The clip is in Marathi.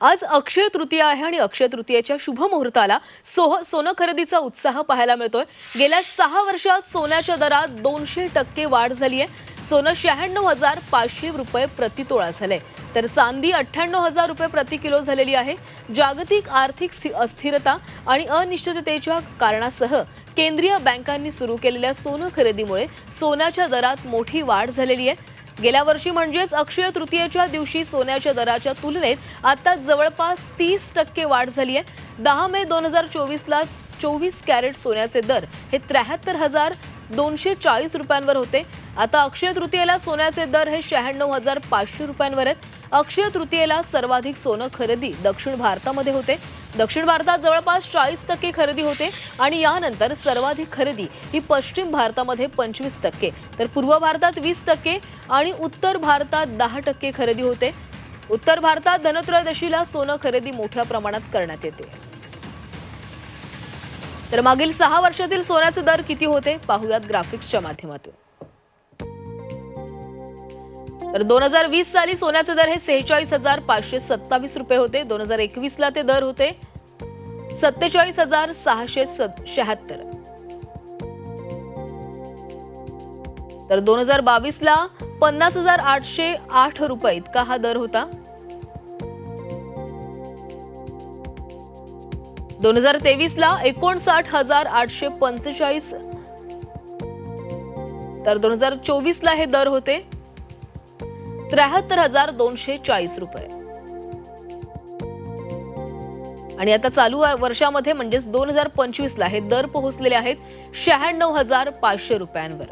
आज अक्षय तृतीया आहे आणि अक्षय तृतीयेच्या शुभ मुहूर्ताला सोह सोनं खरेदीचा उत्साह पाहायला मिळतोय. गेल्या सहा वर्षात सोन्याच्या दरात दोनशे टक्के वाढ झाली आहे सोनं शहाण्णव हजार पाचशे रुपये प्रतितोळा झालंय. तर चांदी अठ्ठ्याण्णव हजार रुपये प्रति किलो झालेली आहे. जागतिक आर्थिक अस्थिरता आणि अनिश्चिततेच्या कारणासह केंद्रीय बँकांनी सुरू केलेल्या सोनं खरेदीमुळे सोन्याच्या दरात मोठी वाढ झालेली आहे. गेल्या वर्षी म्हणजेच अक्षय तृतीयेच्या दिवशी सोन्याच्या दराच्या तुलनेत आता जवळपास तीस टक्के वाढ झाली आहे. दहा मे दोन हजार चोवीसला चोवीस कॅरेट सोन्याचे दर हे त्र्याहत्तर हजार दोनशे चाळीस रुपयांवर होते. आता अक्षय तृतीयेला सोन्याचे दर हे शहाण्णव हजार पाचशे रुपयांवर आहेत. अक्षय तृतीयेला सर्वाधिक सोनं खरेदी दक्षिण भारतामध्ये होते. दक्षिण भारतात जवळपास चाळीस टक्के खरेदी होते आणि यानंतर सर्वाधिक खरेदी ही पश्चिम भारतामध्ये पंचवीस टक्के तर पूर्व भारतात वीस टक्के आणि उत्तर भारतात दहा टक्के खरेदी होते. उत्तर भारतात धनत्रयोदशीला सोनं खरेदी मोठ्या प्रमाणात करण्यात येते. तर मागील सहा वर्षातील सोन्याचे दर किती होते? पाहुयात ग्राफिक्सच्या माध्यमातून. तर दोन हजार वीस साली सोन्याचे दर हे सेहेचाळीस हजार पाचशे सत्तावीस रुपये होते. दोन हजार एकवीस ला ते दर होते सत्तेचाळीस हजार सहाशे शहात्तर तर दोन हजार बावीस ला पन्नास हजार आठशे आठ रुपये इतका हा दर होता. दोन हजार तेवीस ला एकोणसाठ हजार आठशे पंचेचाळीस. तर दोन हजार चोवीस ला हे दर होते त्र्याहत्तर हजार दोनशे चाळीस रुपये. आणि आता चालू वर्षामध्ये म्हणजेच दोन हजार पंचवीस ला हे दर पोहोचलेले आहेत शहाण्णव हजार पाचशे रुपयांवर.